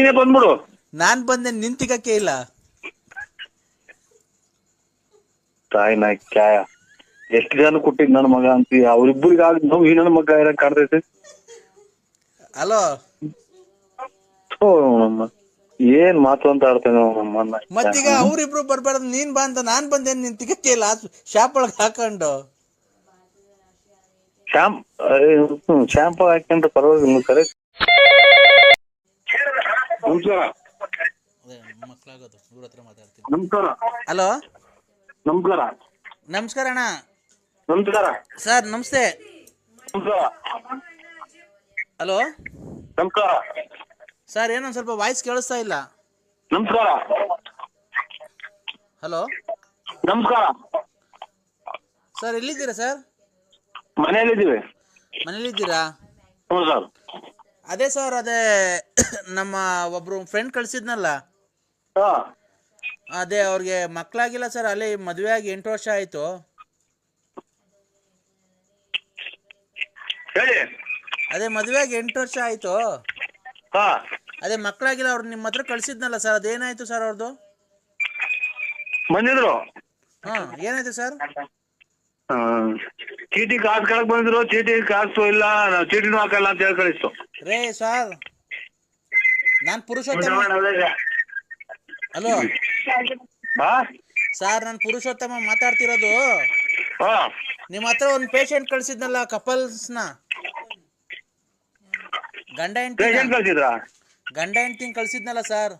ನೀನೇ ಬಂದ್ಬಿಡು. ನಾನ್ ಬಂದೆ ನಿಂತಿಗಕ್ಕೆ ಇಲ್ಲ. ತಾಯಿ ನಾಯ್ ಕ್ಯಾಯ ಎಷ್ಟು ಜನ ಕೊಟ್ಟಿದ್ ನನ್ನ ಮಗ ಅಂತ ಅವ್ರಿಬ್ಬರಿಗೆ ಆಗ ನಾವು ಈ ನನ್ನ ಮಗ ಇರಂಗ್ ಕಾಣ್ತೈತೆ? ಹಲೋ ಥೋ, ನಮ್ಮ ಏನ್ ಮಾತು ಅಂತ ಆಡ್ತೇನೆ ನಮ್ಮನ್ನ ಮತ್ತೀಗ ಅವ್ರಿಬ್ರು ಬರ್ಬಾರ್ದು ನೀನ್ ಬಾ ಅಂತ ನಾನ್ ಬಂದೆ ನಿಂತಿಗಕ್ಕೆ ಇಲ್ಲ. ಶಾಪ್ ಒಳಗ್ ಹಾಕೊಂಡು. ಶಾಂಪ್ ಶಾಂಪು ಹಾಕೊಂಡ್ರೆ ಪರವಾಗಿಲ್ಲ ಕರೆ ನಮಸ್ಕಾರ. ಮಕ್ಳಾಗೋದು ಇವ್ರ ಹತ್ರ ಮಾತಾಡ್ತೀನಿ. ನಮಸ್ಕಾರ. ಹಲೋ? ನಮಸ್ಕಾರ. ನಮಸ್ಕಾರ ಅಣ್ಣ. ನಮಸ್ಕಾರ. ಸರ್ ನಮಸ್ತೆ. ನಮಸ್ಕಾರ. ಹಲೋ? ನಮಸ್ಕಾರ. ಸರ್ ಏನೋ ಸ್ವಲ್ಪ ವಾಯ್ಸ್ ಕೇಳಿಸ್ತಾ ಇಲ್ಲ. ನಮಸ್ಕಾರ. ಹಲೋ? ನಮಸ್ಕಾರ. ಸರ್ ಎಲ್ಲಿದ್ದೀರಾ ಸರ್? ಮನೆಯಲ್ಲಿದ್ದೀವಿ. ಮನೇಲಿದ್ದೀರಾ ಹ್ಞೂ ಸರ್. ಅದೇ ಸರ್ ಅದೇ ನಮ್ಮ ಒಬ್ರು ಫ್ರೆಂಡ್ ಕಳ್ಸಿದ್ನಲ್ಲ? ಹಾ. ಅದೇ ಅವ್ರಿಗೆ ಮಕ್ಕಳಾಗಿಲ್ಲ ಸರ್ ಅಲ್ಲಿ ಮದುವೆ ಆಗಿ ಎಂಟು ವರ್ಷ ಆಯ್ತು. ಹೇಳಿ. ಅದೇ ಮದುವೆ ಆಗಿ ಎಂಟು ವರ್ಷ ಆಯ್ತು. ಹಾ. ಅದೇ ಮಕ್ಕಳಾಗಿಲ್ಲ ಅವ್ರು ನಿಮ್ಮ ಹತ್ರ ಕಳ್ಸಿದ್ನಲ್ಲ ಸರ್ ಅದೇನಾಯ್ತು ಸರ್ ಅವ್ರದ್ದು ಬಂದಿದ್ರು. ಹಾ ಏನಾಯ್ತು ಸರ್? ಚೀಟಿ ಕಾಸು ಕಳಕ್ ಬಂದ್ರು ಚೀಟಿ ಕಾಸು ಇಲ್ಲ ನಾವು ಚೀಟಿನೂ ಹಾಕಲ್ಲ ಅಂತ ಹೇಳಿ ಕಳಿಸ್ತು ರೇ ಸರ್ ನಾನು ಪುರುಷೋತ್ತಮ. ಹಲೋ. ಹಾ? ಸರ್ ನಾನು ಪುರುಷೋತ್ತಮ ಮಾತಾಡ್ತಿರೋದು. ಹಾ. ನಿಮ್ಮ ಹತ್ರ ಒಂದು ಪೇಷಂಟ್ ಕಳ್ಸಿದ್ನಲ್ಲ ಕಪಲ್ಸ್ನ ಗಂಡ ಹೆಂಡತಿ ಪೇಷಂಟ್ ಕಳ್ಸಿದ್ರ? ಗಂಡ ಹೆಂಡತಿನ ಕಳ್ಸಿದ್ನಲ್ಲ ಸರ್.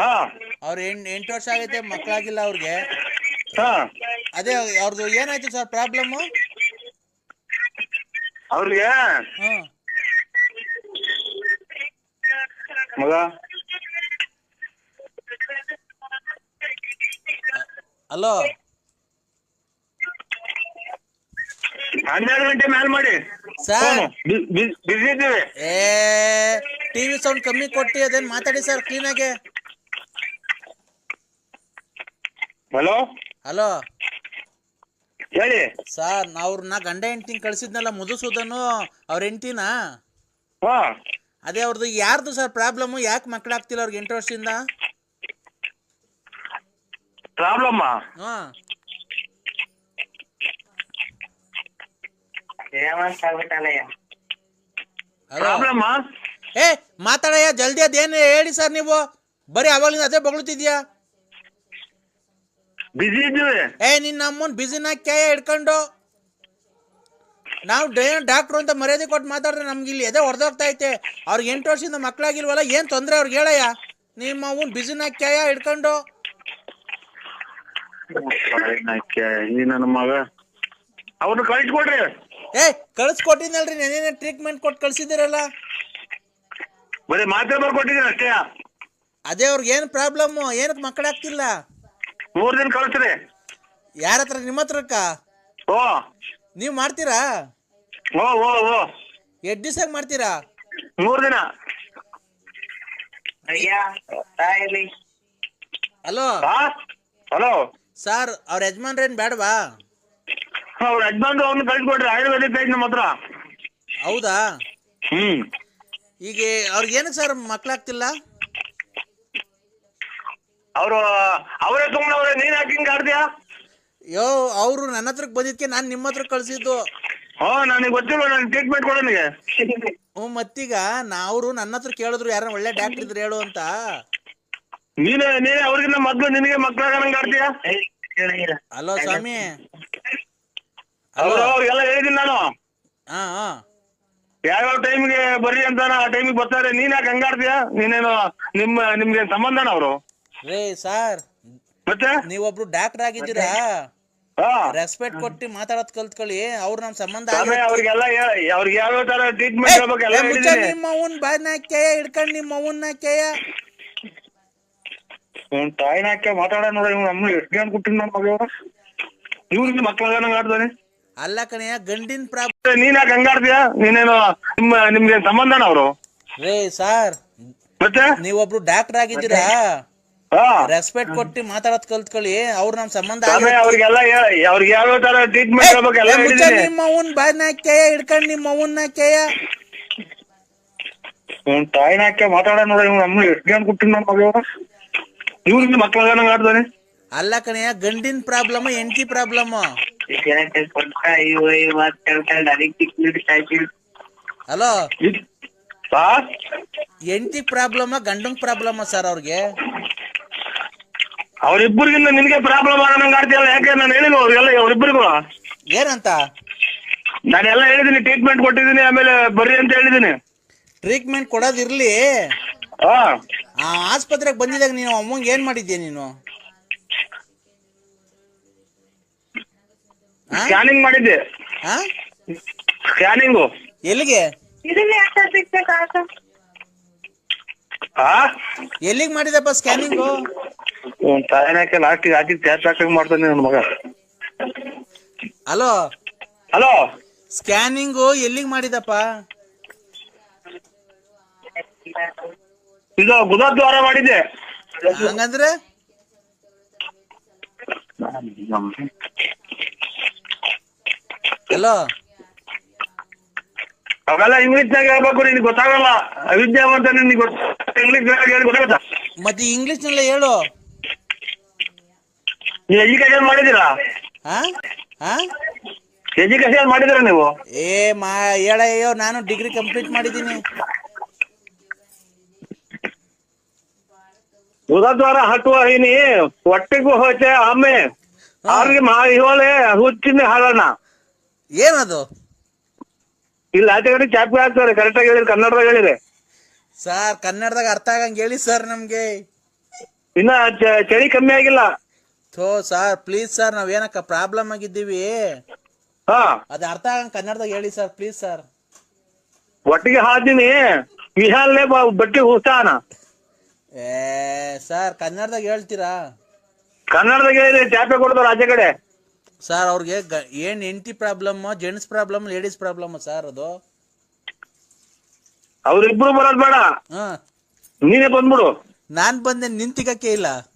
ಹಾ. ಅವ್ರ ಎಂಟು ಎಂಟು ವರ್ಷ ಆಗೈತೆ ಮಕ್ಕಳಾಗಿಲ್ಲ ಅವ್ರಿಗೆ. ಹಾ. ಅದೇ ಅವ್ರದ್ದು ಏನಾಯ್ತು ಸರ್ ಪ್ರಾಬ್ಲಮ್ಮು? ಅವ್ರಿಗೆ? ಮಗ? ಹಲೋ? ಹನ್ನೆರಡು ಗಂಟೆ ಮ್ಯಾಲ್ ಮಾಡಿ. ಸರ್. ಬಿಸಿ ಇದ್ದೀವಿ. ಏ ಟಿವಿ ಸೌಂಡ್ ಕಮ್ಮಿ ಕೊಟ್ಟಿ ಅದೇನ್ ಮಾತಾಡಿ ಸರ್ ಕ್ಲೀನಾಗೆ. ಹಲೋ? ಹಲೋ? ಹೇಳಿ. ಸರ್ ಅವ್ರನ್ನ ಗಂಡ ಹೆಂಡ್ತಿನ ಕಳ್ಸಿದ್ನಲ್ಲ ಮಧುಸೂದನು ಅವ್ರ ಹೆಂಡ್ತಿನ? ಹಾ. ಅದೇ ಅವ್ರದ್ದು ಯಾರ್ದು ಸರ್ ಪ್ರಾಬ್ಲಮ್ ಯಾಕೆ ಮಕ್ಕಳಾಗ್ತಿಲ್ಲ ಅವ್ರಿಗೆ ಎಂಟು ವರ್ಷದಿಂದ? ಪ್ರಾಬ್ಲಮ್ ಹಾಂ. ಹಲೋ. ಪ್ರಾಬ್ಲಮ್ಮ? ಏ ಮಾತಾಡಯ್ಯ ಜಲ್ದಿ ಅದೇನು ಹೇಳಿ ಸರ್ ನೀವು? ಬರೀ ಅವಾಗಲಿಂದ ಅದೇ ಬಗಳುತ್ತಿದ್ಯಾ? ಬಿಸಿ ಇದ್ದೀವಿ. ಏ ನಿನ್ನ ಅಮ್ಮನ್ ಬಿಸಿನ ಕ್ಯಾಯ ಹಿಡ್ಕೊಂಡು? ನಾವು ಡಾಕ್ಟರ್ ಅಂತ ಮರ್ಯಾದೆ ಕೊಟ್ಟು ಮಾತಾಡ್ರೆ ನಮ್ಗೆ ಇಲ್ಲಿ ಎದೆ ಹೊಡೆದೋಗ್ತಾ ಐತೆ ಅವ್ರಿಗೆ ಎಂಟು ವರ್ಷದಿಂದ ಮಕ್ಕಳಾಗಿಲ್ವಲ್ಲ ಏನ್ ತೊಂದರೆ ಅವ್ರಿಗೆ ಹೇಳಯ್ಯ? ನಿಮ್ಮ ಅವ್ನ್ ಬಿಸಿನ ಕ್ಯಾಯ ಹಿಡ್ಕೊಂಡು? ಈ ನನ್ನ ಮಗ. ಅವ್ರನ್ನ ಕಳಿಸ್ಕೊಡ್ರಿ. ಏ ಕಳಿಸ್ಕೊಟ್ಟಿನಲ್ರಿ ನೆನೇನೆ ಟ್ರೀಟ್ಮೆಂಟ್ ಕೊಟ್ಟು ಕಳ್ಸಿದಿರಲ್ಲ ಬರೀ ಮಾತ್ರೆ ಬರ್ಕೊಟ್ಟಿದ್ದೀನಿ ಅಷ್ಟೇ. ಅದೇ ಅವ್ರಿಗೆ ಏನು ಪ್ರಾಬ್ಲಮ್ಮು ಏನಕ್ಕೆ ಮಕ್ಕಳಾಗ್ತಿಲ್ಲ ಮೂರ್ ದಿನ ಕಳಿಸ್ರಿ. ಯಾರ ಹತ್ರ ನಿಮ್ಮ ಹತ್ರಕ್ಕ ಓ ನೀವ್ ಮಾಡ್ತೀರಾ? ಓ ಓ ಓ ಎಷ್ಟ್ ದಿವ್ಸ ಮಾಡ್ತೀರಾ? ಮೂರ್ ದಿನ. ಹಲೋ. ಹಾ? ಹಲೋ. ಸರ್ ಅವ್ರ ಯಜಮಾನ್ರೇನು ಬೇಡವಾ ಅವ್ರ ಯಜಮಾನ್ರು ಅವ್ನು ಕಳಿಸ್ಕೊಡ್ರಿ. ಆಯುರ್ವೇದಿಕ್ ಐತಿ ನಮ್ಮ ಹತ್ರ. ಹೌದಾ? ಹ್ಮ್. ಈಗ ಅವ್ರಿಗೆ ಏನಕ್ಕೆ ಸರ್ ಮಕ್ಕಳಾಗ್ತಿಲ್ಲ ಅವರು ಅವರೇ ಸುಮ್ಮನೆ ಅವ್ರೆ ನೀನ್ ಯಾಕೆ ಹಿಂಗ್ ಆಡ್ತೀಯಾ? ಯೋ ಅವರು ನನ್ನ ಹತ್ರಕ್ಕೆ ಬಂದಿದ್ಕೆ ನಾನು ನಿಮ್ಮ ಹತ್ರ ಕಳ್ಸಿದ್ದು. ಹೋ ನನಗೆ ಗೊತ್ತಿಲ್ಲ ನಾನು ಟ್ರೀಟ್ಮೆಂಟ್ ಕೊಡೋನಿಗೆ ಹ್ಞೂ ಮತ್ತೀಗ ಅವರು ನನ್ನ ಹತ್ರ ಕೇಳಿದ್ರು ಯಾರ ಒಳ್ಳೆ ಡಾಕ್ಟರ್ ಇದ್ರೆ ಹೇಳು ಅಂತ. ನೀನೇ ನೀನೇ ಅವ್ರಿಗಿಂತ ಮೊದ್ಲು ನಿನಗೆ ಮಕ್ಳಾಗಂಗ್ ಆಡ್ತೀಯಾ? ಹಲೋ ಸ್ವಾಮಿ. ಅವ್ರು ಅವ್ರಿಗೆಲ್ಲ ಹೇಳಿದೀನಿ ನಾನು. ಹಾ ಹಾಂ. ಯಾವ್ಯಾವ ಟೈಮ್ಗೆ ಬರ್ರಿ ಅಂತ ಆ ಟೈಮಿಗೆ ಬರ್ತಾರೆ ನೀನ್ ಯಾಕೆ ಹಂಗಾಡ್ತೀಯಾ ನೀನೇನು ನಿಮ್ಮ ನಿಮ್ಗೆ ಸಂಬಂಧನ ಅವರು? ರೇ ಸರ್ ಮತ್ತೆ? ನೀವೊಬ್ರು ಡಾಕ್ಟರ್ ಆಗಿದ್ದೀರಾ? ರೆಸ್ಪೆಕ್ಟ್ ಕೊಟ್ಟು ಮಾತಾಡೋದ್ ಕಲ್ತ್ಕೊಳ್ಳಿ. ಅವ್ರ ನಮ್ ಸಂಬಂಧ ಅವ್ರಿಗೆಲ್ಲ ಅವ್ರಿಗೆ ಯಾವ ತರ ಟ್ರೀಟ್ಮೆಂಟ್ ಹೇಳ್ಬೇಕು ನಿಮ್ಮ ಅವನ್ ಬಾಯ್ನ ಕೇಯ ಹಿಡ್ಕೊಂಡ್ ನಿಮ್ಮ ಅವನ್ನ ಕೇಯ. ಅವ್ನ್ ತಾಯಿನ ಹಾಕಿ ಮಾತಾಡ ನೋಡಿ ಇವ್ನು ಅಮ್ಮ ಎಷ್ಟು ಜನ ಕೊಟ್ಟಿನ ನನ್ನ ಮಗ ಇವ್ರಿಗೆ ಮಕ್ಳಾಗಂಗ್ ಆಡ್ತಾನೆ ಅಲ್ಲ ಕಣಯ್ಯ ಗಂಡಿನ ಪ್ರಾಬ್ಲಮ್ ನೀನ್ ಯಾಕೆ ಹಂಗಾಡ್ತೀಯಾ ನೀನೇನು ನಿಮ್ಮ ನಿಮ್ಗೆ ಸಂಬಂಧನ ಅವರು? ರೇ ಸರ್ ಮತ್ತೆ? ನೀವೊಬ್ರು ಡಾಕ್ಟರ್ ಆಗಿದ್ದೀರಾ? ರೆಸ್ಪೆಕ್ಟ್ ಕೊಟ್ಟು ಮಾತಾಡೋದ್ ಕಲ್ತ್ಕೊಳ್ಳಿ. ಅವ್ರ ನಮ್ ಸಂಬಂಧ ಅವ್ರಿಗೆಲ್ಲ ಅವ್ರಿಗೆ ತರ ಟ್ರೀಟ್ಮೆಂಟ್ ನಿಮ್ಮ ಅವನ್ ಬಾಯ್ನ ಕೇಯ ಹಿಡ್ಕೊಂಡು ನಿಮ್ಮ ಅವನ್ನ ಕೇಯ ಅವ್ನ್ ತಾಯಿನ ಹಾಕಿ ಮಾತಾಡ ನೋಡ ನಮ್ಮ ಎಷ್ಟು ಕೊಟ್ಟಿನ ನನ್ನ ಮಗ ಮಕ್ಕಳ ಆಡ್ತಾನೆ ಅಲ್ಲ ಕಣಯ್ಯ ಗಂಡಿನ ಪ್ರಾಬ್ಲಮ್ ಎಂಟಿ ಪ್ರಾಬ್ಲಮ್. ಹಲೋ? ಎಂಟಿ ಪ್ರಾಬ್ಲಮ್ ಗಂಡನ್ ಪ್ರಾಬ್ಲಮ್ ಸರ್ ಅವ್ರಿಗೆ? ಅವ್ರಿಬ್ಬರಿಗಿಂತ ನಿನ್ಗೆ ಪ್ರಾಬ್ಲಮ್ ಆಗ ನಂಗೆ ಆಡ್ತಿಯಲ್ಲ? ಯಾಕೆ? ನಾನು ಹೇಳಿಲ್ಲ ಅವ್ರಿಗೆಲ್ಲ? ಅವ್ರಿಬ್ಬರಿಗೂ? ಏನಂತ? ನಾನೆಲ್ಲ ಹೇಳಿದೀನಿ ಟ್ರೀಟ್ಮೆಂಟ್ ಕೊಟ್ಟಿದ್ದೀನಿ ಆಮೇಲೆ ಬರ್ರಿ ಅಂತ ಹೇಳಿದೀನಿ. ಟ್ರೀಟ್ಮೆಂಟ್ ಕೊಡೋದಿರ್ಲಿ. ಹಾ. ಆ ಆಸ್ಪತ್ರೆಗೆ ಬಂದಿದಾಗ ನೀನು ಅಮ್ಮಂಗೆ ಏನ್ ಮಾಡಿದ್ಯಾ ನೀನು? ಆ? ಸ್ಕ್ಯಾನಿಂಗ್ ಮಾಡಿದ್ದೆ. ಆ? ಸ್ಕ್ಯಾನಿಂಗು ಎಲ್ಲಿಗೆ? ಆ? ಎಲ್ಲಿಗೆ ಮಾಡಿದಪ್ಪ ಸ್ಕ್ಯಾನಿಂಗು ತಾಯಿನಾಕೆ ಹಾಕಿ ಟ್ಯಾಚ್ ಹಾಕಂಗ್ ಮಾಡ್ತಾನೆ ನನ್ನ ಮಗ. ಹಲೋ? ಹಲೋ? ಸ್ಕ್ಯಾನಿಂಗ್ ಎಲ್ಲಿಗ್ ಮಾಡಿದಪ್ಪ? ಇದು ಗುದದ್ವಾರ ಮಾಡಿದ್ದೆ. ಹಂಗಂದ್ರೆ? ಹಲೋ? ಅವೆಲ್ಲ ಇಂಗ್ಲಿಷ್ನಾಗ ಹೇಳ್ಬೇಕು ನಿನ್ಗೆ ಗೊತ್ತಾಗಲ್ಲ. ಅವಿದ್ಯಾವಂತ ನಿನ್ಗೆ ಗೊತ್ತ ಇಂಗ್ಲಿಷ್ ಹೇಳಿ ಗೊತ್ತಾಗತ್ತಾ ಮತ್ತೆ ಇಂಗ್ಲಿಷ್ನಲ್ಲೇ ಹೇಳು. ನೀವು ಎಜುಕೇಶನ್ ಮಾಡಿದಿರಾ ಹಾ ಹಾ ಎಜುಕೇಶನ್ ಮಾಡಿದ್ದೀರಾ ನೀವು? ಏ ಮಾ ಹೇಳಯ್ಯೋ ನಾನು ಡಿಗ್ರಿ ಕಂಪ್ಲೀಟ್ ಮಾಡಿದ್ದೀನಿ. ಗುದದ್ವಾರ ಹಟ್ಟುವ ಹೀನಿ ಹೊಟ್ಟೆಗೂ ಹೋಚೆ ಆಮೆ ಅವ್ರಿಗೆ ಮಾ ಇವಳೆ ಹುಚ್ಚಿನ ಹಾಳಣ್ಣ ಏನದು? ಇಲ್ಲ ಆಚೆ ಕಡೆ ಚಾಪಿ ಹಾಕ್ತಾರೆ ಕರೆಕ್ಟಾಗಿ ಹೇಳಿರಿ ಕನ್ನಡದಾಗ ಹೇಳಿರಿ. ಸರ್ ಕನ್ನಡದಾಗ ಅರ್ಥ ಆಗಂಗ್ ಹೇಳಿ ಸರ್ ನಮ್ಗೆ. ಇನ್ನ ಚಳಿ ಕಮ್ಮಿ ಆಗಿಲ್ಲ. ಥೋ ಸರ್ ಪ್ಲೀಸ್ ಸರ್ ನಾವ್ ಏನಕ್ಕ ಪ್ರಾಬ್ಲಮ್ ಆಗಿದ್ದೀವಿ? ಹಾ. ಅದು ಅರ್ಥ ಆಗಂಗ್ ಕನ್ನಡದಾಗ ಹೇಳಿ ಸರ್ ಪ್ಲೀಸ್ ಸರ್. ಒಟ್ಟಿಗೆ ಹಾದಿನಿ ವಿಹಾಲ್ನೇ ಬಟ್ಟೆ ಹುಸ್ತಾನ ಏ ಸರ್ ಕನ್ನಡದಾಗ ಹೇಳ್ತೀರಾ? ಕನ್ನಡದಾಗ ಹೇಳಿ ಚಾಪೆ ಕೊಡ್ತಾರ ಆಚೆ ಕಡೆ. ಸರ್ ಅವ್ರಿಗೆ ಗ- ಏನ್ ಹೆಂಡತಿ problem gents problem ladies problem sir ಅದು? ಅವ್ರಿಬ್ರು ಬರೋದ್ ಬೇಡ. ಹಾ. ನೀನೇ ಬಂದ್ಬಿಡು. ನಾನ್ ಬಂದೆ ನಿಂತಿಗಕ್ಕೆ ಇಲ್ಲ.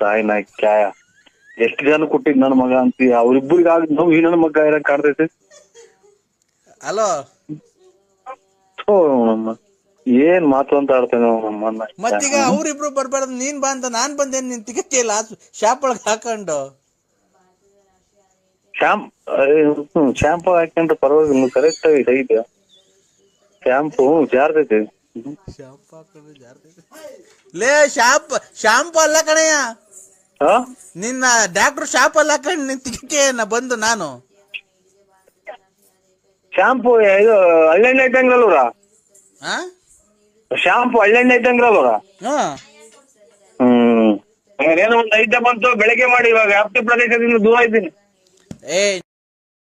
ತಾಯಿ ನಾಯ್ ಕ್ಯಾಯ ಎಷ್ಟು ಜನ ಕೊಟ್ಟಿದ್ ನನ್ನ ಮಗ ಅಂತ ಅವ್ರಿಬ್ಬರಿಗೆ ಆಗ ನೋವು ಈ ನನ್ನ ಮಗ ಇರಕ್ ಕಾಡ್ತೈತೆ ಹಲೋ? ಥೋ ನಮ್ಮ ಏನ್ ಮಾತು ಅಂತ ಆಡ್ತೇನೆ ನಮ್ಮನ್ನ ಮತ್ತೀಗ ಅವ್ರಿಬ್ರು ಬರ್ಬಾರ್ದು ನೀನ್ ಬಾ ಅಂತ ನಾನ್ ಬಂದೆ ನಿನ್ ಇಲ್ಲ ಶಾಪ್ ಒಳಗೆ ಹಾಕೊಂಡು. ಶ್ಯಾಂಪ್ ಶ್ಯಾಂಪು ಹಾಕೊಂಡ್ರೆ ಪರವಾಗಿಲ್ಲ ಕರೆಕ್ಟ್ ಆಗಿ ಐತೆ. ಶಾಂಪು ಜಾರ್ತೈತೆ ಲೇ ಶಾಪ್ ಶಾಂಪು ಅಲ್ಲ ಕಣಯ್ಯ ನಿನ್ನ ಡಾಕ್ಟರ್ ಶಾಪ್ ಅಲ್ಲ ಕಣ್ ನಿನ್ ನಾ ಬಂದು ನಾನು. ಶಾಂಪು ಇದು ಹಳ್ಳೆಣ್ಣೆ ಇದ್ದಂಗ್ರಲ್ವರ ಹಾ ಶಾಂಪು ಹಳ್ಳೆಣ್ಣೆ ಇದ್ದಂಗ್ರಲ್ವರ ಹ್ಮ್. ಏನೋ ಒಂದ್ ಐಟಮ್ ಬಂತು ಬೆಳಗ್ಗೆ ಮಾಡಿ ಇವಾಗ ವ್ಯಾಪ್ತಿ ಪ್ರದೇಶದಿಂದ ದೂರ ಇದ್ದೀನಿ. ಏ